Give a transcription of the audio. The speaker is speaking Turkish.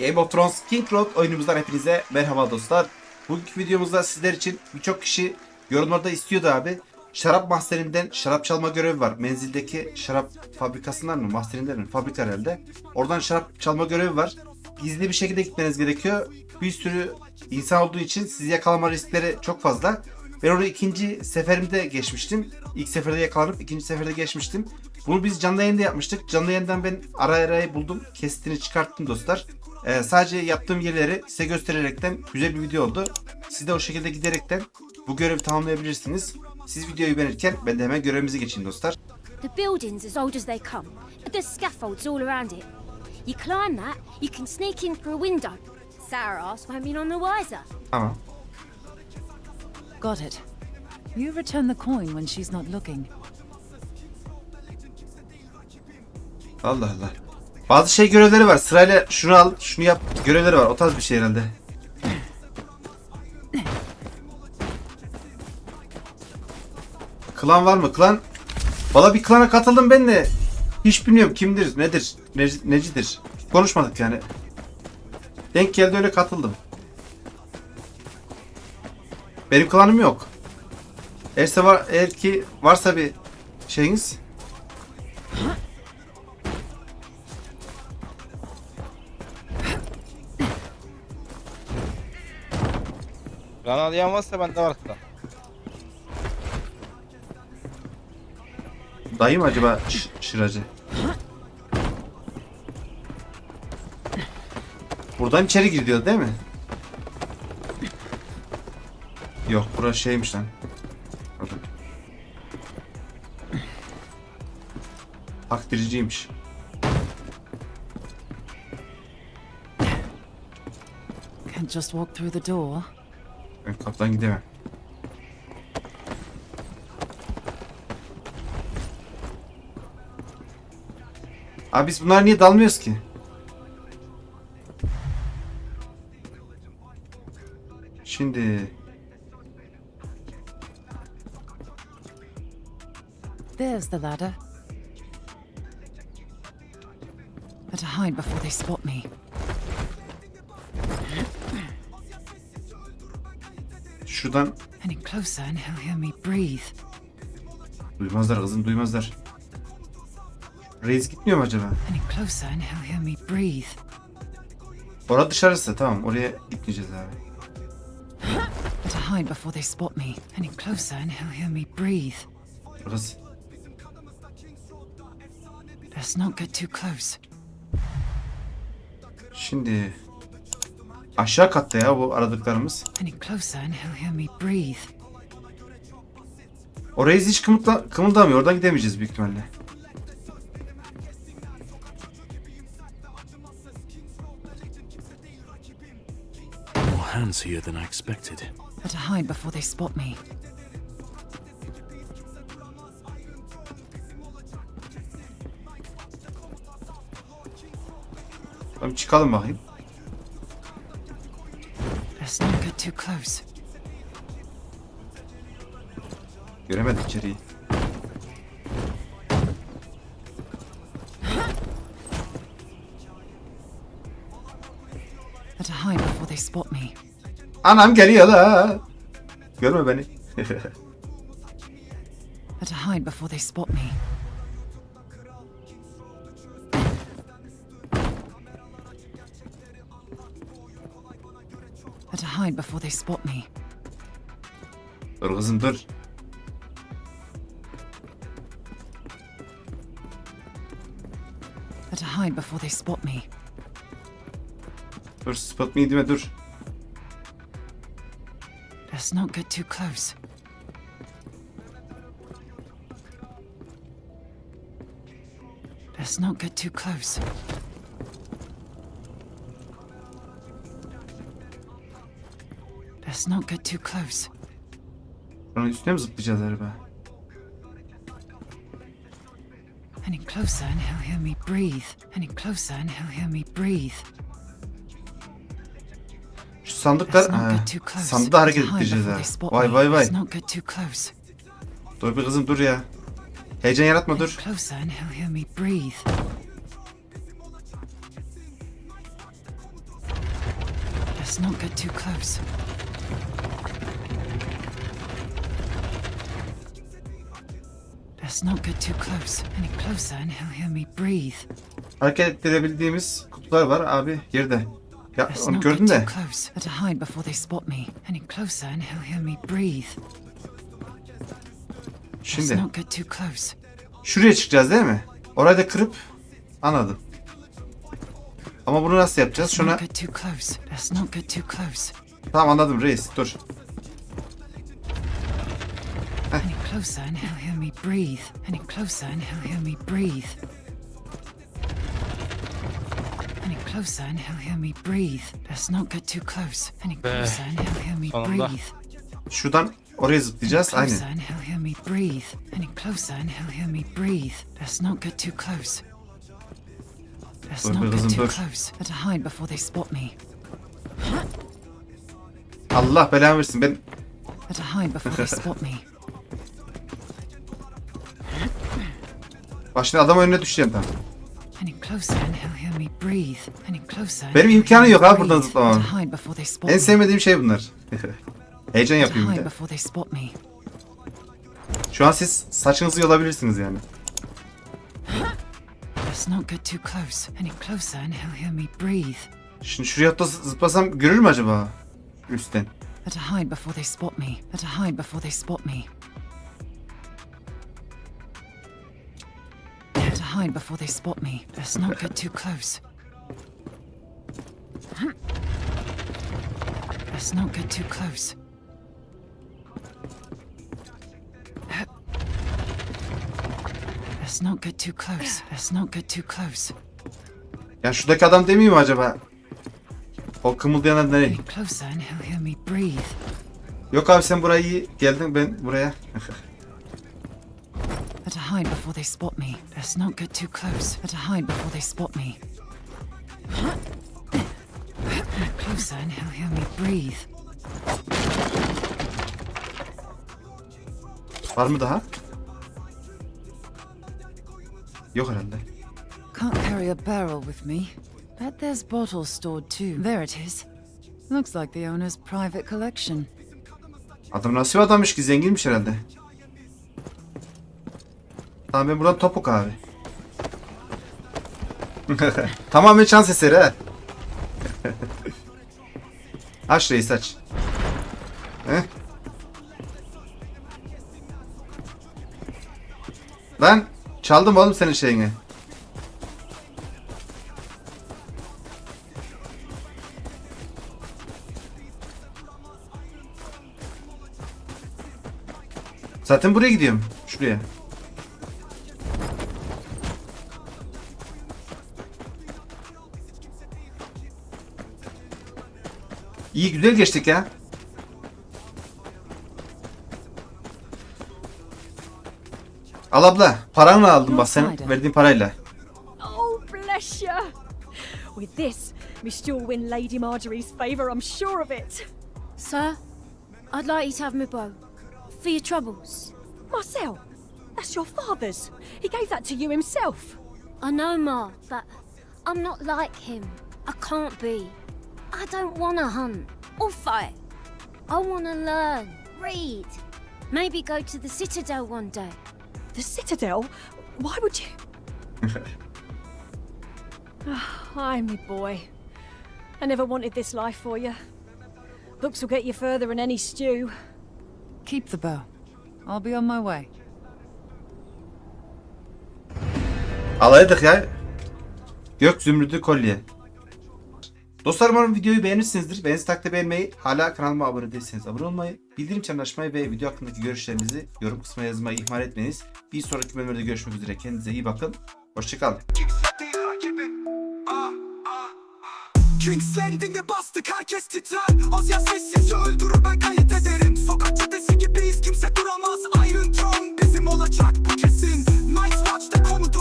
Game of Thrones King Road oyunumuzdan hepinize merhaba dostlar. Bugünkü videomuzda sizler için birçok kişi yorumlarda istiyordu abi. Şarap mahzeninden şarap çalma görevi var. Menzildeki şarap fabrikasından mı? Mahzeninden mi? Fabrika herhalde. Oradan şarap çalma görevi var. Gizli bir şekilde gitmeniz gerekiyor. Bir sürü insan olduğu için sizi yakalama riskleri çok fazla. Ben onu ikinci seferimde geçmiştim. İlk seferde yakalanıp ikinci seferde geçmiştim. Bunu biz canlı yayında yapmıştık. Canlı yayından ben ara arayı buldum. Kesitini çıkarttım dostlar. Ee, sadece yaptığım yerleri size göstererekten güzel bir video oldu. Siz de o şekilde giderekten bu görevi tamamlayabilirsiniz. Siz videoyu beğenirken ben de hemen görevimize geçeyim dostlar. The building's as old as they come, there's scaffolds all around it. You climb that, you can sneak in through a window. Sour ass won't be none the wiser. Tamam. Got it. You return the coin when she's not looking. Allah Allah. Bazı şey görevleri var. Sırayla şunu al, şunu yap görevleri var. O tarz bir şey herhalde. Klan var mı? Klan? Valla bir klana katıldım ben de. Hiç bilmiyorum kimdir, nedir, neci- necidir. Konuşmadık yani. Denk geldi öyle katıldım. Benim klanım yok. Eğer, var, eğer ki varsa bir şeyiniz Kanalyan varsa bende var klan. Dayı mı acaba ş- şıracı? Buradan içeri giriyor değil mi? Yok burası şeymiş lan. Takdirciymiş. Can't just walk through the door. Ben kaptan gidemem. Abi biz bunlar niye dalmıyoruz ki? Şimdi There's the ladder. Better hide before they spot me. Şuradan Any closer and he'll hear me breathe. duymazlar kızım duymazlar. Reis gitmiyor mu acaba? Orada dışarısı tamam oraya gitmeyeceğiz abi. Better hide before they spot me. Any closer and he'll hear me breathe. Kız Let's not get too close. şimdi aşağı katta ya bu aradıklarımız. Any closer and he'll hear me breathe. O reis hiç kımılda, kımıldamıyor. Oradan gidemeyeceğiz büyük ihtimalle. More hands here than I expected. Better hide before they spot me. Tamam çıkalım bakayım. Too close. Göremedik içeriği. Better hide before they spot me. Anam geliyor la. Görme beni. Better hide before they spot me. Hide before they spot me. dur kızım dur. Better hide before they spot me. Dur spot me deme dur. Let's not get too close. Let's not get too close. Let's not get too close. Onun üstüne mi zıplayacağız galiba? Any closer and he'll hear me breathe. Any closer and he'll hear me breathe. Şu sandıklar... Ha, da hareket ettireceğiz ha. Vay vay vay. Dur bir kızım dur ya. Heyecan yaratma dur. closer and he'll hear me breathe. Let's not get too close. Let's not get too close. Any closer and he'll hear me breathe. Hareket edebildiğimiz kutular var abi yerde. Ya Let's onu not gördüm get de. too close. Better hide before they spot me. Any closer and he'll hear me breathe. Let's Şimdi not get too close. şuraya çıkacağız değil mi? Orayı da kırıp anladım. Ama bunu nasıl yapacağız? Let's Şuna not get too close. Let's not get too close. tamam anladım reis dur. Closer and he'll hear me breathe. Any closer and he'll hear me breathe. Any closer and he'll hear me breathe. Let's not get too close. Any closer and he'll hear me Sonunda. breathe. Şuradan oraya zıplayacağız. Closer Aynen. and he'll hear me breathe. Any closer and he'll hear me breathe. Let's not get too close. Let's Dur, not dur get kızım, too dur. close. Better hide before they spot me. Allah belamı versin. Ben Better hide before they spot me. Bak şimdi adam önüne düşeceğim ben. Benim imkanı yok abi buradan zıplamam. En me. sevmediğim şey bunlar. Heyecan yapayım bir de. Şu an siz saçınızı yolabilirsiniz yani. Şimdi şuraya da zıplasam görür mü acaba? Üstten. Better hide before they spot me. Better hide before they spot me. Hide before they spot me. Let's not get too close. Let's not get too close. Let's not get too close. Let's not get too close. Yani şuradaki adam demeyeyim mi acaba? O kımıldayan adam nereye? Yok abi sen burayı geldin ben buraya. Better hide before they spot me. Let's not get too close. Better hide before they spot me. Closer and he'll hear me breathe. Var mı daha? Yok herhalde. Can't carry a barrel with me. Bet there's bottles stored too. There it is. Looks like the owner's private collection. Adam nasıl adammış ki zenginmiş herhalde. Tamam ben buradan topuk abi. Tamamen şans eseri ha. aç reis aç. Heh. Lan çaldım oğlum senin şeyini. Zaten buraya gidiyorum. Şuraya. İyi güzel geçtik ya. Al abla. Paranı aldım bak senin verdiğin parayla. Oh, bless you. With this, Miss you'll win Lady Marjorie's favour, I'm sure of it. Sir, I'd like you to have my bow. For your troubles. Marcel, that's your father's. He gave that to you himself. I know, Ma, but I'm not like him. I can't be. I don't want to hunt or fight. I want to learn, read, maybe go to the Citadel one day. The Citadel? Why would you? Ah, Aye, me boy. I never wanted this life for you. Books will get you further than any stew. Keep the bow. I'll be on my way. Alaydık ya. Gök zümrüdü kolye. Dostlar umarım videoyu beğenmişsinizdir. Beğeniniz takdirde beğenmeyi, hala kanalıma abone değilseniz abone olmayı, bildirim çanını açmayı ve video hakkındaki görüşlerinizi yorum kısmına yazmayı ihmal etmeyiniz. Bir sonraki bölümde görüşmek üzere. Kendinize iyi bakın. Hoşçakalın. Kings Landing'e bastık herkes titrer Az ya sessizce öldürür ben kayıt ederim Sokak çetesi gibiyiz kimse duramaz Iron Throne bizim olacak bu kez